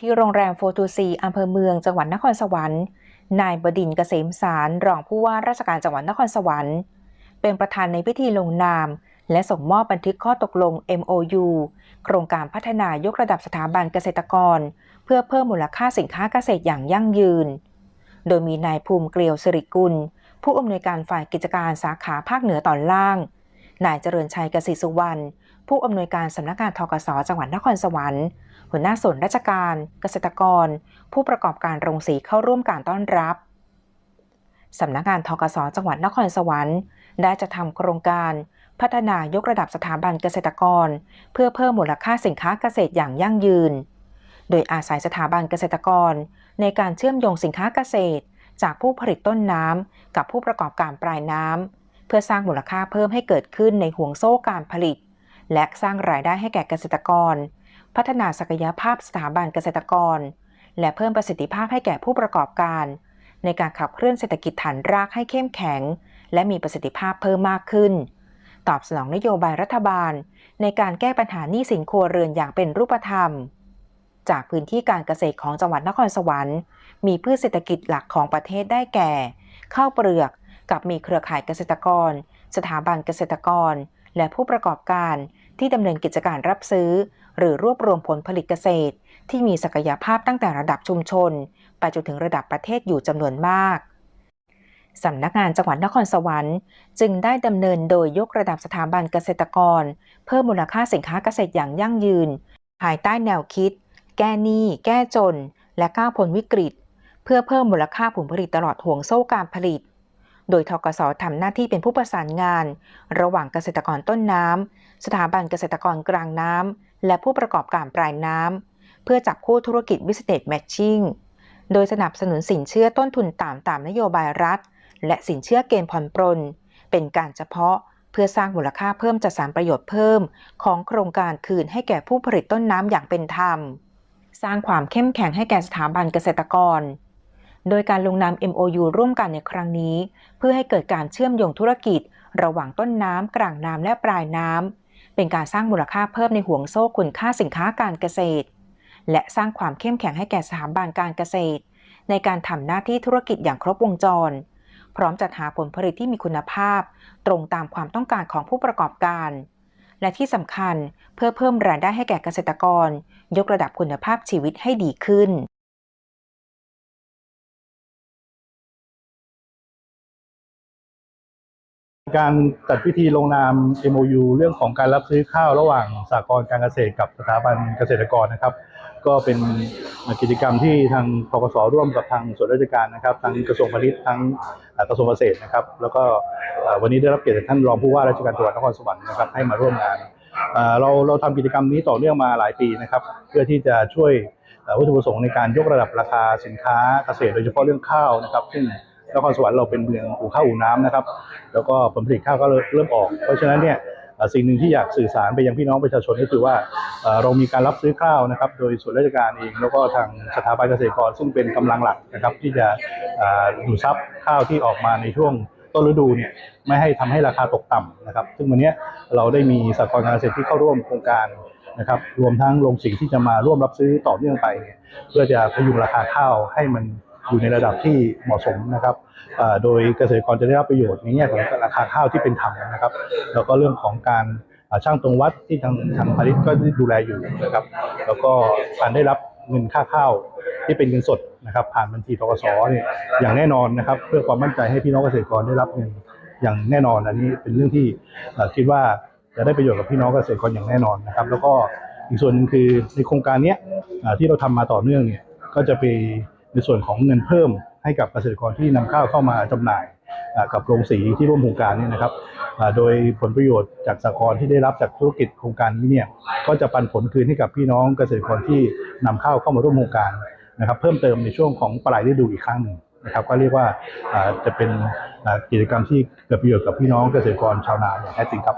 ที่โรงแรมโฟตูซีอำเภอเมืองจังหวัดนครสวรรค์ นายบดินเกษมสารรองผู้ว่าราชการจังหวัดนครสวรรค์ เป็นประธานในพิธีลงนาม และส่งมอบบันทึกข้อตกลง MOU โครงการพัฒนายกระดับสถาบันเกษตรกร เพื่อเพิ่มมูลค่าสินค้าเกษตรอย่างยั่งยืน โดยมีนายภูมิเกลียวสิริกุล ผู้อำนวยการฝ่ายกิจการสาขาภาคเหนือตอนล่าง นายเจริญชัยเกสิสุวรรณผู้อำนวยการสำนักงานทกสจังหวัดนครสวรรค์ หัวหน้าส่วนราชการ เกษตรกร ผู้ประกอบการโรงสีเข้าร่วมการต้อนรับสำนักงานทกสจังหวัดนครสวรรค์ ได้จะทำโครงการ พัฒนายกระดับสถาบันเกษตรกร เพื่อเพิ่มมูลค่าสินค้าเกษตรอย่างยั่งยืน โดยอาศัยสถาบันเกษตรกร ในการเชื่อมโยงสินค้าเกษตร จากผู้ผลิตต้นน้ำกับผู้ประกอบการปลายน้ำเพื่อสร้างมูลค่าเพิ่มให้เกิดขึ้นในห่วงโซ่การผลิต และสร้างรายได้ให้แก่เกษตรกร พัฒนาศักยภาพสถาบันเกษตรกร และเพิ่มประสิทธิภาพให้แก่ผู้ประกอบการ ในการขับเคลื่อนเศรษฐกิจฐานรากให้เข้มแข็ง และมีประสิทธิภาพเพิ่มมากขึ้น ตอบสนองนโยบายรัฐบาล ในการแก้ปัญหาหนี้สินครัวเรือนอย่างเป็นรูปธรรม จากพื้นที่การเกษตรของจังหวัดนครสวรรค์ มีพืชเศรษฐกิจหลักของประเทศได้แก่ ข้าวเปลือกกับมีเครือข่ายเกษตรกร สถาบันเกษตรกร และผู้ประกอบการที่ดำเนินกิจการรับซื้อ หรือรวบรวมผลผลิตเกษตร ที่มีศักยภาพตั้งแต่ระดับชุมชน ไปจนถึงระดับประเทศอยู่จำนวนมากสำนักงานจังหวัดนครสวรรค์ จึงได้ดำเนินโดยยกระดับสถาบันเกษตรกร เพิ่มมูลค่าสินค้าเกษตรอย่างยั่งยืน ภายใต้แนวคิด แก้หนี้ แก้จน และก้าวพ้นวิกฤต เพื่อเพิ่มมูลค่าผลผลิตตลอดห่วงโซ่การผลิต โดยทกสทำหน้าที่เป็นผู้ประสานงาน ระหว่างเกษตรกรต้นน้ำ สถาบันเกษตรกรกลางน้ำ และผู้ประกอบการปลายน้ำ เพื่อจับคู่ธุรกิจ Business Matching โดยสนับสนุนสินเชื่อต้นทุนต่ำตามนโยบายรัฐ และสินเชื่อเกณฑ์ผ่อนปรน เป็นการเฉพาะเพื่อสร้างมูลค่าเพิ่มจัดสรรประโยชน์เพิ่ม ของโครงการคืนให้แก่ผู้ผลิตต้นน้ำอย่างเป็นธรรม สร้างความเข้มแข็งให้แก่สถาบันเกษตรกร โดยการลงนาม MOU ร่วมกันในครั้งนี้ เพื่อให้เกิดการเชื่อมโยงธุรกิจ ระหว่างต้นน้ำกลางน้ำและปลายน้ำเป็นการสร้างมูลค่าเพิ่มในห่วงโซ่คุณค่าสินค้าการเกษตร และสร้างความเข้มแข็งให้แก่สถาบันการเกษตร ในการทำหน้าที่ธุรกิจอย่างครบวงจร พร้อมจัดหาผลผลิตที่มีคุณภาพ ตรงตามความต้องการของผู้ประกอบการ และที่สำคัญเพื่อเพิ่มรายได้ให้แก่เกษตรกร ยกระดับคุณภาพชีวิตให้ดีขึ้น การจัดพิธีลงนาม MOU เรื่องของการรับซื้อข้าวระหว่างสหกรการเกษตรกับสถาบันเกษตรกรนะครับ ก็เป็นกิจกรรมที่ทางพกสร่วมกับทางส่วนราชการนะครับทั้งกระทรวงพาณิชย์ทั้งกระทรวงเกษตรนะครับ แล้วก็วันนี้ได้รับเกียรติจากท่านรองผู้ว่าราชการจังหวัดนครสวรรค์นะครับให้มาร่วมงานเราเราทำกิจกรรมนี้ต่อเนื่องมาหลายปีนะครับ เพื่อที่จะช่วยวัตถุประสงค์ในการยกระดับราคาสินค้าเกษตร โดยเฉพาะเรื่องข้าวนะครับ ซึ่ง นครสวรรค์เราเป็นเมืองอู่ข้าวอู่น้ำนะครับ แล้วก็ผลผลิตข้าวก็เริ่มออก เพราะฉะนั้นเนี่ยสิ่งหนึ่งที่อยากสื่อสารไปยังพี่น้องประชาชนก็คือว่าเรามีการรับซื้อข้าวนะครับ โดยส่วนราชการเองแล้วก็ทางสถาบันเกษตรกรซึ่งเป็นกำลังหลักนะครับ ที่จะดูซับข้าวที่ออกมาในช่วงต้นฤดูเนี่ยไม่ให้ทำให้ราคาตกต่ำนะครับ ซึ่งวันนี้เราได้มีสหกรณ์การเกษตรที่เข้าร่วมโครงการนะครับ รวมทั้งโรงสีที่จะมาร่วมรับซื้อต่อเนื่องไปเพื่อจะพยุงราคาข้าวให้มัน อยู่ในระดับที่เหมาะสมนะครับโดยเกษตรกรจะได้รับประโยชน์ในแง่ของราคาข้าวที่เป็นธรรมนะครับ แล้วก็เรื่องของการช่างตรงวัดที่ทางทางพาณิชย์ก็ดูแลอยู่นะครับ แล้วก็การได้รับเงินค่าข้าวที่เป็นเงินสดนะครับ ผ่านบัญชีทกสเนี่ยอย่างแน่นอนนะครับ เพื่อความมั่นใจให้พี่น้องเกษตรกรได้รับเงินอย่างแน่นอนอันนี้เป็นเรื่องที่คิดว่าจะได้ประโยชน์กับพี่น้องเกษตรกรอย่างแน่นอนนะครับ แล้วก็อีกส่วนหนึ่งคือในโครงการนี้ที่เราทำมาต่อเนื่องเนี่ยก็จะไป ในส่วนของเงินเพิ่มให้กับเกษตรกรที่นำข้าวเข้ามาจำหน่ายกับโรงสีที่ร่วมโครงการนี้นะครับโดยผลประโยชน์จากสหกรณ์ที่ได้รับจากธุรกิจโครงการนี้เนี่ยก็จะปันผลคืนให้กับพี่น้องเกษตรกรที่นำข้าวเข้ามาร่วมโครงการนะครับเพิ่มเติมในช่วงของปลายฤดูอีกครั้งหนึ่งนะครับก็เรียกว่าจะเป็นกิจกรรมที่เกิดประโยชน์กับพี่น้องเกษตรกรชาวนาอย่างแท้จริงครับ